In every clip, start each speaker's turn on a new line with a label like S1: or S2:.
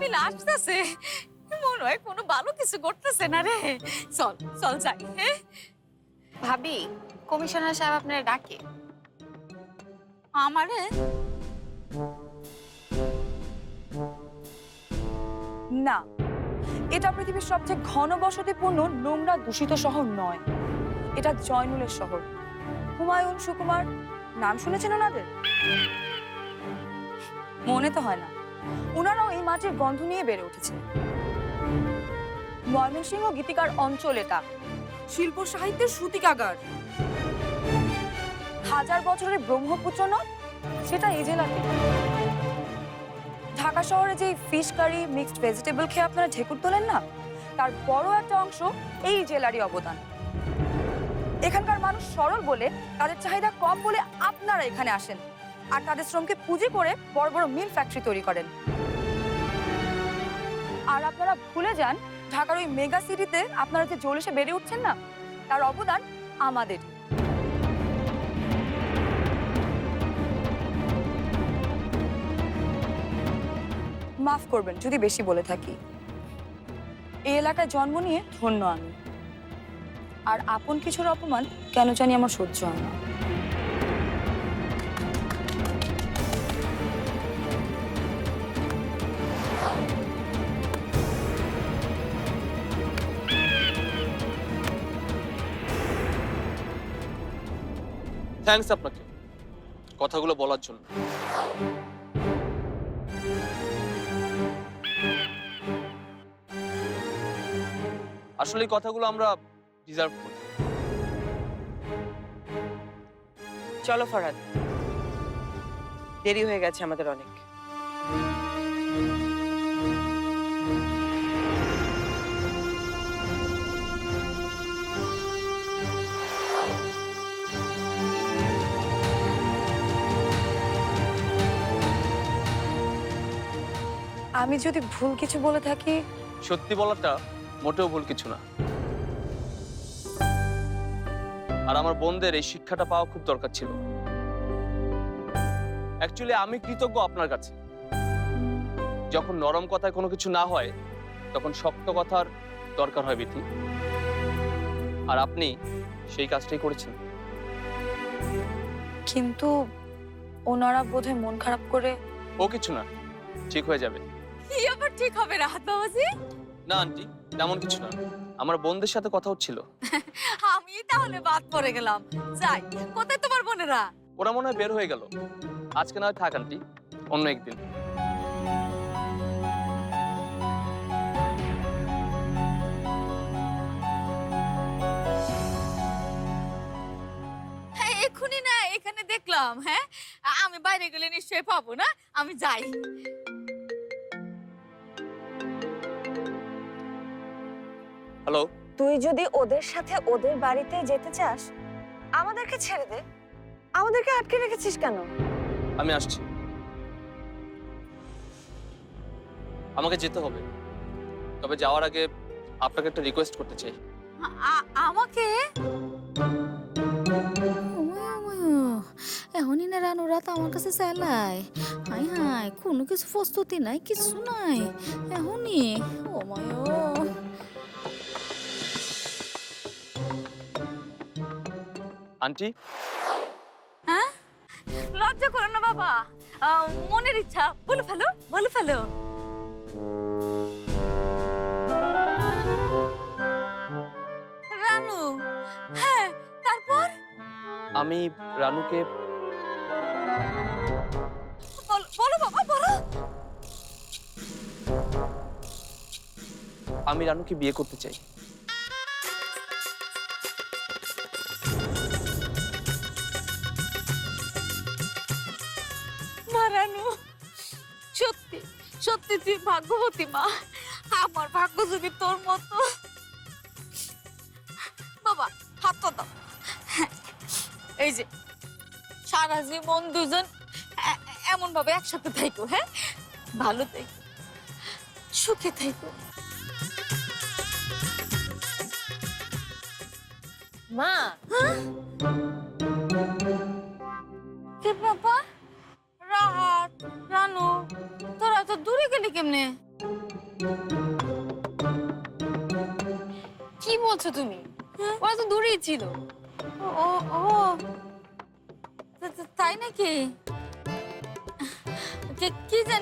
S1: মিলে আসতেছে। মনে হয় কোনো ভালো কিছু করতেছে না রে। চল চল যাই হ্যাঁ?
S2: ভাবি কমিশনার সাহেব আপনারা ডাকে।
S1: আমারে?
S3: না এটা পৃথিবীর সবচেয়ে ঘন ঘনবসতিপূর্ণ নোংরা দূষিত শহর নয়। এটা জয়নুলের শহর। হুমায়ুন সুকুমার নাম শুনেছেন ওনাদের? মনে তো হয় না। ওনারাও এই মাটির গন্ধ নিয়ে বেড়ে উঠেছে ময়মনসিংহ গীতিকার অঞ্চল এটা শিল্প সাহিত্যের সূতিকাগার। হাজার বছরের ব্রহ্মপুত্র নদ সেটা এই জেলাতে। ঢাকা শহরে যে ফিশ কারি, মিক্সড ভেজিটেবল খেয়ে আপনারা ঢেকুর তোলেন না? তার বড় একটা অংশ এই জেলারই অবদান। এখানকার মানুষ সরল বলে, তাদের চাহিদা কম বলে আপনারা এখানে আসেন। আর তাদের শ্রমকে পুঁজি করে বড় বড় মিল ফ্যাক্টরি তৈরি করেন। আর আপনারা ভুলে যান, ঢাকার ওই মেগা সিটিতে আপনারা যে জলিসে বেড়ে উঠছেন না, তার অবদান আমাদের। মাফ করবেন, যদি বেশি বলে থাকি। এই এলাকায় জন্ম নিয়ে ধন্য আমি। আর আপন কিছুর অপমান কেন জানি আমার সহ্য হয় না।
S4: থ্যাঙ্কস আপনাকে। কথাগুলো বলার জন্য। আসলে এই কথাগুলো আমরা ডিজার্ভ করি।
S5: চলো ফরহাদ দেরি হয়ে গেছে আমাদের অনেক।
S3: আমি যদি ভুল কিছু বলে থাকি?
S4: সত্যি বলাটা মোটেও ভুল কিছু না। আর আমার বোনদের এই শিক্ষাটা পাওয়া খুব দরকার ছিল। অ্যাকচুয়ালি আমি কৃতজ্ঞ আপনার কাছে। যখন নরম কথায় কোনো কিছু না হয় তখন শক্ত কথার দরকার হয় বিথি। আর আপনি সেই কাজটাই করেছেন।
S3: কিন্তু ওনারা বোধহয় মন খারাপ করে
S4: ও কিছু না। ঠিক হয়ে যাবে।
S1: কি আবার ঠিক হবে রাহাত বাবাজি?
S4: না আন্টি তেমন কিছু না। আমার বোনদের সাথে কথা হচ্ছিল।
S1: আমি তাহলে বাদ পড়ে গেলাম। যাই কোথায় তোমার বোনেরা?
S4: ওরা মনে হয় বের হয়ে গেল। আজকে না থাক আন্টি। অন্য একদিন।
S1: হ্যাঁ এক্ষুনি না এখানে দেখলাম হ্যাঁ? আমি বাইরে গেলে নিশ্চয়ই পাবো না? আমি যাই।
S4: হ্যালো
S6: তুই যদি ওদের সাথে ওদের বাড়িতে যেতে চাস আমাদেরকে ছেড়ে দে। আমাদেরকে আটকে রেখেছিস কেন?
S4: আমি আসছি। আমাকে যেতে হবে। তবে যাওয়ার আগে আপনাকে একটা রিকোয়েস্ট করতে চাই।
S1: আমাকে?
S7: এখনই না রানু রাত আমার কাছে চাইলাই হাই হাই কোনো কিছু প্রস্তুতি নাই কিছু নাই। এখনই ও মায়
S4: আন্টি?
S1: হ্যাঁ? লজ্জা করো না বাবা। মনের ইচ্ছা। বলে ফেলো বলে ফেলো। রানু হ্যাঁ তারপর?
S4: আমি রানুকে
S1: বলো বাবা বলো।
S4: আমি রানুকে বিয়ে করতে চাই।
S1: তুই ভাগ্যবতী মা। আমার ভাগ্য যদি তোর মতো। বাবা হাত দাও। এই যে সারা জীবন দুজন এমন ভাবে একসাথে থাইকো হ্যাঁ? ভালো থাইকো সুখে থাইকো।
S6: মা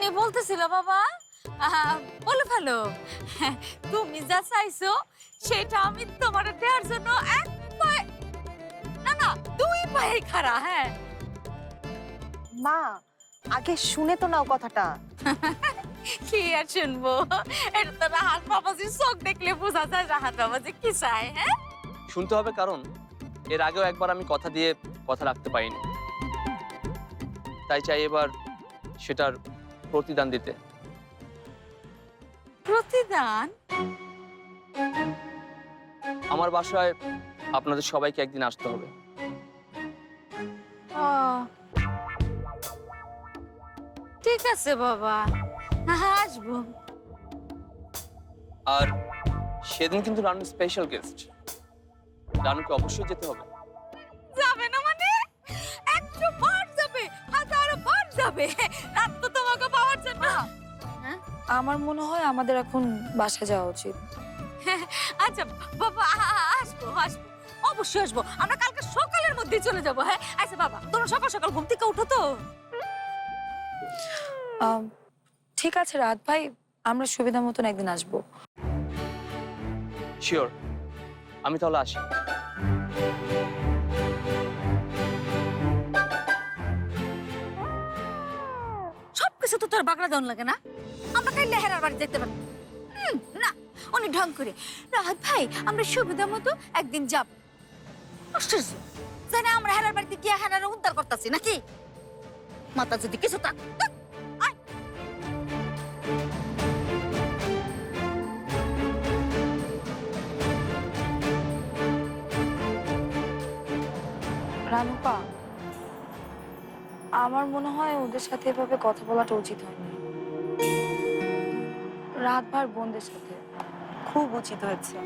S1: কি বলতেছিল বাবা। বলে ফেলো তুমি যা চাইছো সেটা আমি তোমার দেওয়ার জন্য এক পায়ে না না দুই পায়ে খাড়া হ্যাঁ।
S6: মা আগে শুনে তো নাও কথাটা।
S1: কি আর শুনব? এটা তো রাহাত বাবাজির চোখ দেখলে বোঝা যায় রাহাত বাবাজি কি চায় হ্যাঁ?
S4: শুনতে হবে কারণ এর আগেও একবার আমি কথা দিয়ে কথা রাখতে পারিনি। তাই চাই এবার সেটার প্রতিদান দিতে?
S1: প্রতিদান?
S4: আমার বাসায় আপনাদের সবাইকে একদিন আসতে হবে।
S1: ঠিক আছে বাবা। আসব।
S4: আর সেদিন কিন্তু রানু স্পেশাল গেস্ট রানুকে অবশ্যই যেতে হবে।
S1: যাবে না মানে? একশো বার যাবে হাজার বার যাবে। রাত তো তোমাকে পাওয়ার জন্য
S3: আমার মনে হয় আমাদের এখন বাসা যাওয়া উচিত।
S1: আচ্ছা বাবা আসব আসব। অবশ্যই আসব। আমরা কালকে সকালের মধ্যেই চলে যাব হ্যাঁ? আচ্ছা বাবা তোমরা সকাল সকাল ঘুম থেকে উঠো তো।
S3: ঠিক আছে রাত ভাই আমরা সুবিধা মতন একদিন আসব।
S4: শিওর আমি তাহলে আসি।
S1: সবকিছু তো তোর বাগড়া দেওয়ান লাগে না? আমরা কাল লেহেরার বাড়ি যেতে পারি না অনেক ঢং করে। রাহাত ভাই আমরা সুবিধা মতো একদিন যাব। আশ্চর্য। জানে আমরা হেরার বাড়িতে গিয়ে হেরার উদ্ধার করতেছি নাকি? মাতা যদি কিছু থাক,
S3: রানুপা আমার মনে হয় ওদের সাথে এভাবে কথা বলাটা উচিত হয়নি রাত ভার বোনদের সাথে।
S6: খুব উচিত হয়েছে।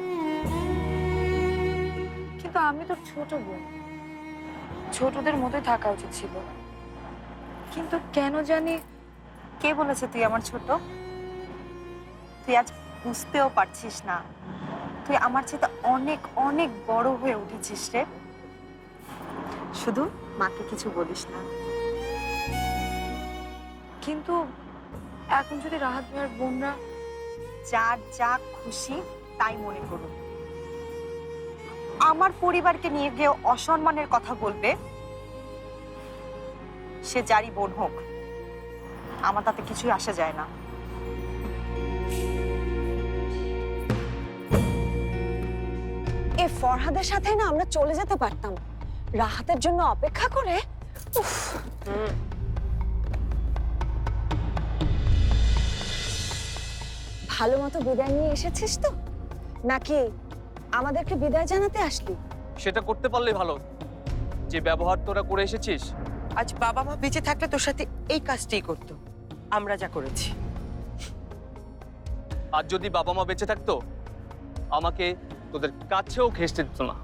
S3: কিন্তু আমি তো ছোট বোন। ছোটদের মতোই থাকা উচিত ছিল। কিন্তু কেন জানি
S6: কে বলেছে তুই আমার ছোট? তুই আজ বুঝতেও পারছিস না। তুই আমার চেয়ে অনেক অনেক বড় হয়ে উঠেছিস রে। শুধু মাকে কিছু বলিস না।
S3: কিন্তু এখন যদি রাহাত ভাইয়ের বোনরা
S6: যার যা খুশি তাই মনে করুন আমার পরিবারকে নিয়ে গিয়ে অসম্মানের কথা বলবে সে যারই বোন হোক আমার তাতে কিছুই আসা যায় না। এ ফরহাদের সাথে না আমরা চলে যেতে পারতাম। রাহাতের জন্য অপেক্ষা করে উফ। ভালো মতো বিদায় নিয়ে এসেছিস তো? নাকি আমাদেরকে বিদায় জানাতে আসলি?
S4: সেটা করতে পারলে ভালো। যে ব্যবহার তোরা করে এসেছিস।
S5: আজ বাবা মা বেঁচে থাকলে তোর সাথে এই কাজটাই করতো। আমরা যা করেছি।
S4: আর যদি বাবা মা বেঁচে থাকতো আমাকে তোদের কাছেও ঘেসতে দিত না।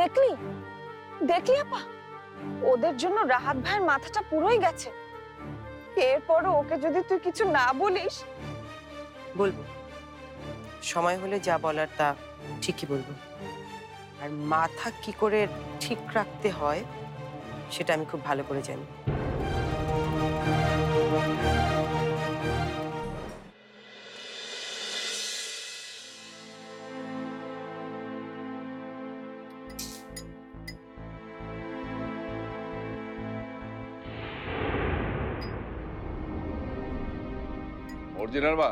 S6: দেখলি? দেখলি আপা? ওদের জন্য রাহাত ভাইয়ের মাথাটা পুরোই গেছে। এরপরও ওকে যদি তুই কিছু না বলিস।
S5: বলব। সময় হলে যা বলার তা ঠিকই বলব। আর মাথা কি করে ঠিক রাখতে হয়, সেটা আমি খুব ভালো করে জানি।
S8: অরিজিনাল মা।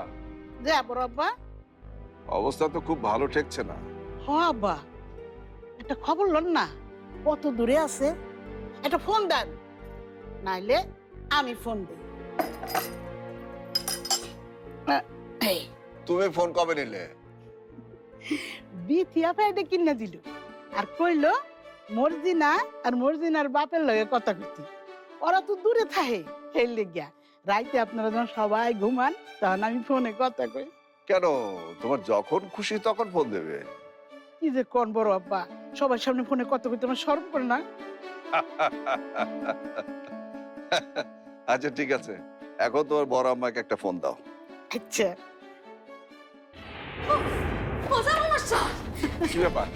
S9: যাব আব্বা।
S8: অবস্থা তো খুব ভালো ঠেকছে না।
S9: হ আব্বা একটা খবর লন না কত দূরে আছে? একটা ফোন দেন নাইলে আমি ফোন দিই।
S8: তুমি ফোন কবে নিলে?
S9: বিথিয়া ফ্যাইডে কিনে দিল। আর কইলো মর্জিনা আর মর্জিনার বাপের লগে কথা কইতি। ওরা তো দূরে থাকে সেই লেগিয়া। রাইতে আপনারা যখন সবাই ঘুমান তখন আমি ফোনে কথা কই।
S8: কেন? তোমার যখন খুশি তখন ফোন দেবে।
S9: কি যে কোন বড় আব্বা? সবার সামনে ফোনে কথা কইতে আমার শরম করে না?
S8: আচ্ছা ঠিক আছে। এখন তোমার বড় আম্মাকে একটা ফোন দাও।
S9: আচ্ছা।
S8: কি ব্যাপার?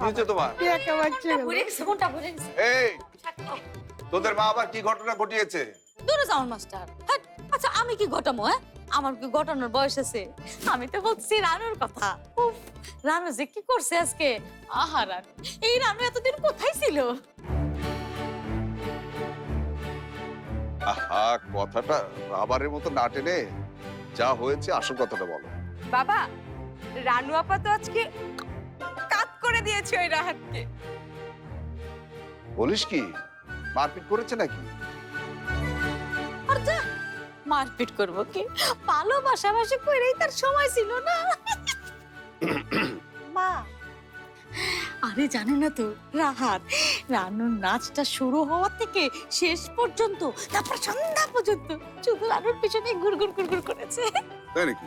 S9: একা
S8: তোমার এই! তোদের মা আবার কি ঘটনা ঘটিয়েছে?
S1: দূরে যাও মাস্টার। হ্যাট, আচ্ছা আমি কি ঘটামো হ্যাঁ? আমার কি ঘটানোর বয়স আছে? আমি তো বলছি রানুর কথা। উফ রানু যে কি করছে আজকে? আহা রানু এই রানু এতদিন কোথায় ছিল?
S8: আহা কথাটা আবারের মতো না টেনে যা হয়েছে আসল কথাটা বলো।
S3: বাবা রানু আপা তো আজকে কাত করে দিয়েছে ওই রাহাতকে।
S8: বলিস কি? মারপিট করেছে নাকি?
S1: আর যা মারপিট করব কি? ভালোবাসাবাসি করেই তার সময় ছিল না।
S6: মা
S1: আরে জানো না তো রাহাত রানুর নাচটা শুরু হওয়া থেকে শেষ পর্যন্ত তারপর সন্ধ্যা পর্যন্ত শুধু রানুর পিছনে ঘুরঘুর ঘুরঘুর করেছে।
S8: তাই নাকি?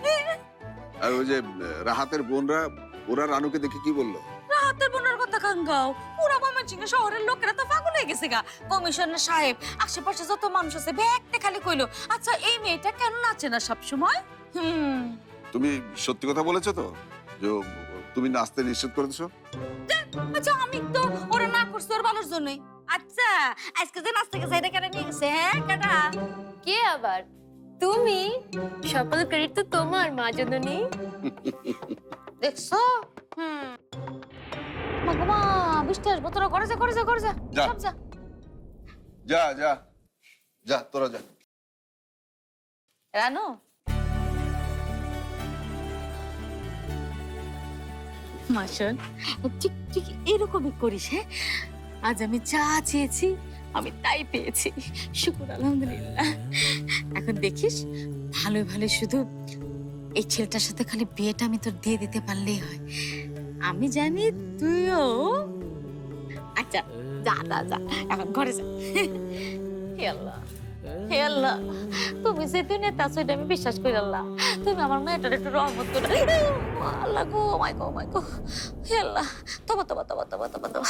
S8: আর ওই যে রাহাতের বোনরা ওরা রানুকে দেখে কি বলল?
S1: রাহাতের বোনের কথা কাঙ্গাও পুরা ময়মনসিংহ শহরের লোকেরা তো পাগল হয়ে গেছে গা। কমিশনার সাহেব আশেপাশে যত মানুষ আছে ব্যাগতে খালি কইলো আচ্ছা এই মেয়েটা কেন নাচে না সবসময়? হুম।
S8: তুমি সত্যি কথা বলেছ তো? যে তুমি নাচতে নিষেধ করেছ?
S1: আচ্ছা আমি তো ওরা না করছি ওর ভালোর জন্যই। আচ্ছা আজকে যে নাচ থেকে সাইডে কেন নিয়ে গেছে হ্যাঁ কাটা
S2: কে আবার? তুমি? সকল ক্রেডিট তো তোমার মা জননী।
S1: দেখছ? হুম। বৃষ্টি আসব তোরা ঘরে যা ঘরে যা ঘরে যা।
S8: যা।
S1: সব যা।
S8: যা যা। যা তোরা যা।
S1: রানু? মাসন ঠিক ঠিক এরকমই করিস হ্যাঁ? আজ আমি যা চেয়েছি আমি তাই পেয়েছি। শুকুর আলহামদুলিল্লাহ। এখন দেখিস ভালো ভালো শুধু এই ছেলেটার সাথে খালি বিয়েটা আমি তোর দিয়ে দিতে পারলেই হয়। আমি জানি তুইও আচ্ছা যা যা যা এখন ঘরে যা। হে আল্লাহ হে আল্লাহ তুমি যে দুনিয়াতে আছো এটা আমি বিশ্বাস করি আল্লাহ। তুমি আমার মেয়েটার একটু রহমত করে। আল্লাহ গো মাই গো মাই গো। হে আল্লাহ তবা তবা তবা তবা তবা তবা।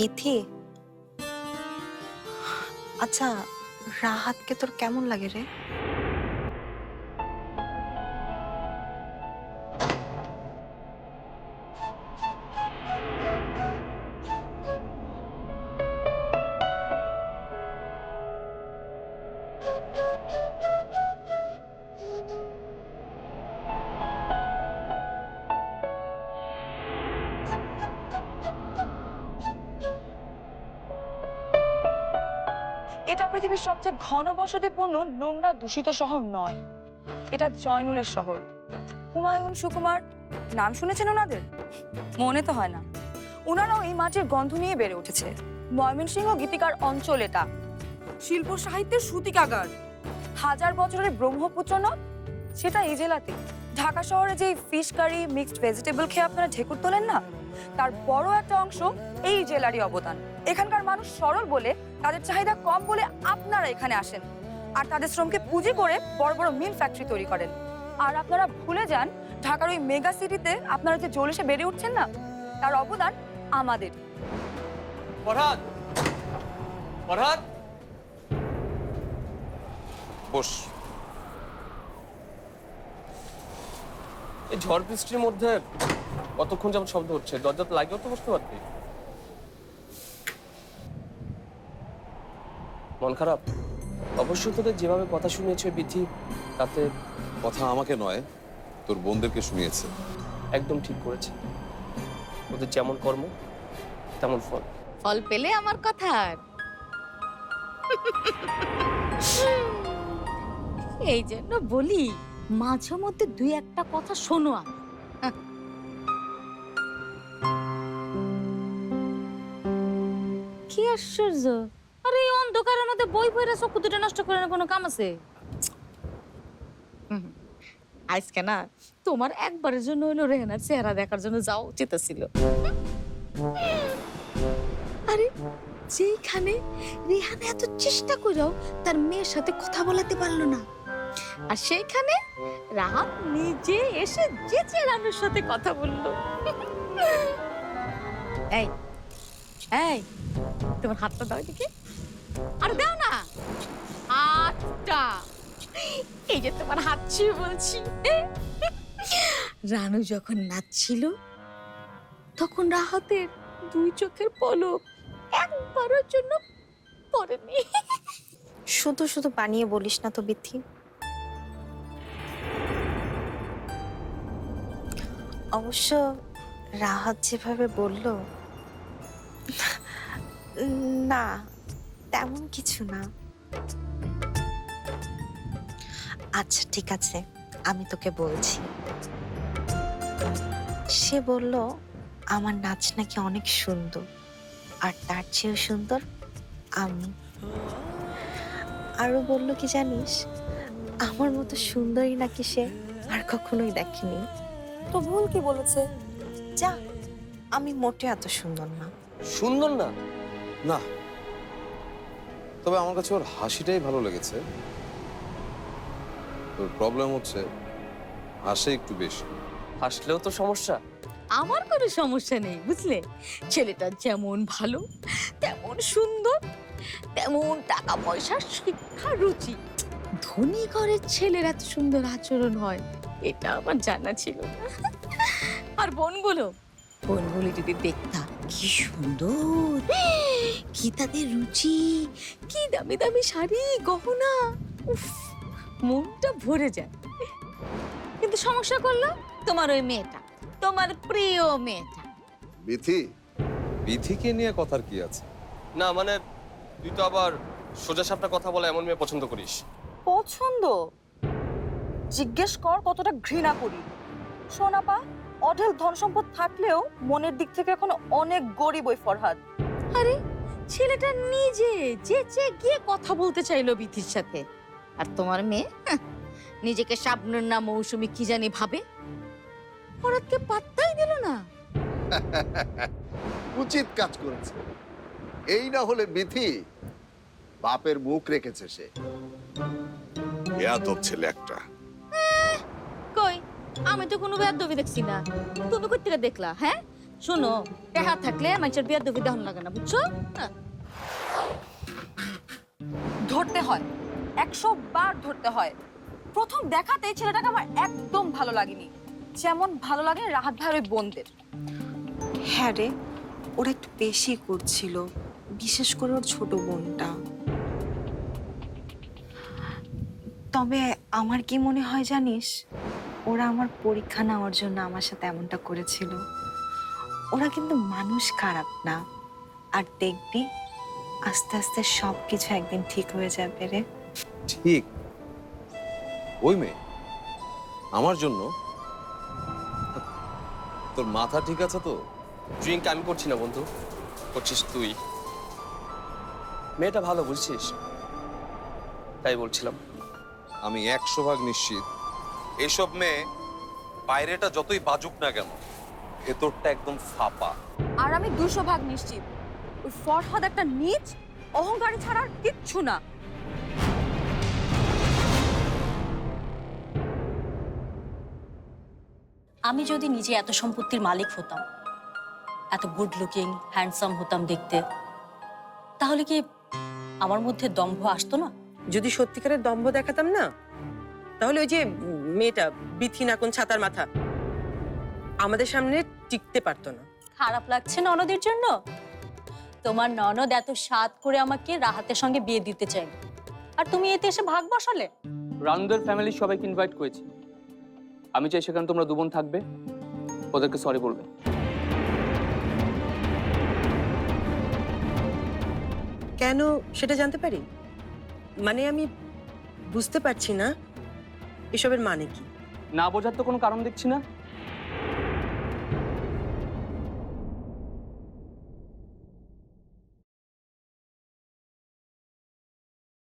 S6: বিথি আচ্ছা রাহাতকে তোর কেমন লাগে রে?
S3: পৃথিবীর সবচেয়ে ঘন বসতিপূর্ণ নোংরা দূষিত শহর নয়। এটা জয়নুলের শহর। হুমায়ুন সুকুমার, নাম শুনেছেন ওনাদের? মনে তো হয় না। ওনারাও এই মাটির গন্ধ নিয়ে বেড়ে উঠেছে। ময়মনসিংহ গীতিকার অঞ্চল এটা। শিল্প সাহিত্যের সুতিকাগার। হাজার বছরের ব্রহ্মপুত্র নদ সেটা এই জেলাতে। ঢাকা শহরে যে ফিশ কারি, মিক্সড ভেজিটেবল খেয়ে আপনারা ঢেকুর তোলেন না? তার বড় একটা অংশ এই জেলারই অবদান। এখানকার মানুষ সরল বলে তাদের চাহিদা কম বলে আপনারা এখানে আসেন। আর তাদের শ্রমকে পুঁজি করে বড় বড় মিল ফ্যাক্টরি তৈরি করেন। আর আপনারা ভুলে যান ঢাকার ওই মেগা সিটিতে আপনারা যে জলিসে বেড়ে উঠছেন না তার অবদান আমাদের।
S4: ফরহাদ! ফরহাদ!
S8: বস।
S4: এই ঝড় বৃষ্টির মধ্যে কতক্ষণ যেমন শব্দ হচ্ছে দরজা তো লাগেও তো বসতে পারতি। মন খারাপ? অবশ্য তোদের যেভাবে কথা শুনিয়েছে বিথি তাতে
S10: কথা আমাকে নয় তোর বোনদেরকে শুনিয়েছে।
S4: একদম ঠিক করেছে। ওদের যেমন কর্ম তেমন ফল।
S1: ফল পেলে আমার কথার এই জন্য বলি মাঝে মধ্যে দুই একটা কথা শোনো আমার আশ্চর্য। আরে, এই অন্ধকারের মধ্যে বই পড়ে চক্ষু দুটো নষ্ট করে না কোনো কাম আছে? আজকে না, তোমার একবারের জন্য হইল রেহানার চেহারা দেখার জন্য যাও উচিত ছিল আরে যেখানে রেহানা এত চেষ্টা করেও তার মেয়ের সাথে কথা বলাতে পারল না, আর সেইখানে রাহাত নিজে এসে যেচে রানুর সাথে কথা বলল। এই এই তোমার হাতটা দাও এদিকে। আর দাও না। হাতটা। এই যে তোমার হাত ছুঁয়ে বলছি। রানু যখন নাচছিল, তখন রাহাতের দুই চোখের পলক একবারের জন্য পড়েনি।
S6: শুধু শুধু বানিয়ে বলিস না তো, বিথি। অবশ্য রাহাত যেভাবে বলল না তেমন কিছু না। আচ্ছা ঠিক আছে আমি তোকে বলছি। সে বলল আমার নাচ নাকি অনেক সুন্দর আর তার চেয়েও সুন্দর আমি। আরও বলল কি জানিস আমার মতো সুন্দরী নাকি সে আর কখনোই দেখেনি। তো ভুল কি বলেছে? যা আমি মোটে এত সুন্দর না।
S4: সুন্দর না?
S10: না। তবে আমার কাছে ওর হাসিটাই ভালো লেগেছে। তোর প্রবলেম হচ্ছে হাসে একটু বেশি।
S4: হাসলেও তো সমস্যা।
S1: আমার কোনো সমস্যা নেই বুঝলে? ছেলেটা যেমন ভালো তেমন সুন্দর তেমন টাকা পয়সা শিক্ষা রুচি। ধনী ঘরের ছেলের এত সুন্দর আচরণ হয় এটা আমার জানা ছিল না। আর বোনগুলো? বোনগুলো যদি দেখতাম কি সুন্দর। কি তাদের রুচি। কি দামি দামি শাড়ি গহনা। উফ মনটা ভরে যায়। কিন্তু সমস্যা করল তোমার ওই মেয়েটা তোমার প্রিয় মেয়েটা।
S8: বিথি
S10: বিধিকে নিয়ে কথার কি আছে?
S4: না মানে তুই তো আবার সোজা সাপটা কথা বলে এমন মেয়ে পছন্দ করিস।
S3: পছন্দ? জিজ্ঞেস কর কতটা ঘৃণা করি। সোনাপা অঢেল ধন সম্পদ থাকলেও মনের দিক থেকে এখন অনেক গরিব ওই ফরহাদ।
S1: আরে ছেলেটা নিজে যে যেচে গিয়ে কথা বলতে চাইলো বিথির সাথে। আর তোমার মেয়ে? হাহ, নিজেকে শাবনুর না মৌসুমি কি জানি ভাবে। হঠাৎকে পাত্তাই দিল না।
S8: উচিত কাজ করেছে। এই না হলে বিথি বাপের মুখ রেখেছে সে। বেয়াদব ছেলে একটা।
S1: আমি তো কোনো বেয়াদবি দেখছি না। তুমি কই থেকে দেখলা হ্যাঁ? শোনো টেহা থাকলে মানুষের বেয়াদবি দহন লাগে না, বুঝছ? হ্যাঁ।
S3: ধরতে হয়, একশো বার ধরতে হয়। প্রথম দেখাতেই ছেলেটাকে আমার একদম ভালো লাগেনি। যেমন ভালো লাগে রাহাত ভাইয়ের ওই বোনদের।
S6: হ্যাঁ রে, ওরা একটু বেশি করছিল, বিশেষ করে ওর ছোট বোনটা। তবে আমার কি মনে হয় জানিস ওরা আমার পরীক্ষা নেওয়ার জন্য আমার সাথে এমনটা করেছিল। ওরা কিন্তু মানুষ খারাপ না। আর দেখবি আস্তে আস্তে সব কিছু একদিন ঠিক হয়ে যাবে রে।
S10: ঠিক? ওই মেয়ে? আমার জন্য? তোর মাথা ঠিক আছে তো?
S4: ড্রিঙ্ক আমি করছি না বন্ধু। করছিস তুই। মেয়েটা ভালো বুঝছিস? তাই বলছিলাম।
S10: আমি একশো ভাগ নিশ্চিত। এসব মেয়ে বাইরেটা যতই বাজুক না কেন ভেতরটা একদম ফাঁপা।
S3: আর আমি দুশো ভাগ নিশ্চিত ওই ফরহাদ একটা নিচ অহংকারী ছাড়া আর কিচ্ছু না।
S11: আমি যদি নিজে এত সম্পত্তির মালিক হতাম এত গুড লুকিং হ্যান্ডসাম হতাম দেখতে তাহলে কি আমার মধ্যে দম্ভ আসতো না?
S5: যদি সত্যিকারের দম্ভ দেখাতাম না তাহলে ওই যে মেয়েটা বিথি নাকুন ছাতার মাথা। আমাদের সামনে টিকতে পারতো না।
S11: খারাপ লাগছে ননদের জন্য? তোমার ননদ এত স্বাদ করে আমাকে রাহাতের সঙ্গে বিয়ে দিতে চাই আর তুমি এতে এসে ভাগ বসালে?
S4: রানুদের ফ্যামিলির সবাইকে ইনভাইট করেছি। আমি চাই সেখানে তোমরা দুবোন থাকবে। ওদেরকে সরি বলবে।
S5: কেন সেটা জানতে পারি? মানে আমি বুঝতে পারছি না। এসবের মানে কি?
S4: না বোঝার তো কোনো কারণ দেখছি না।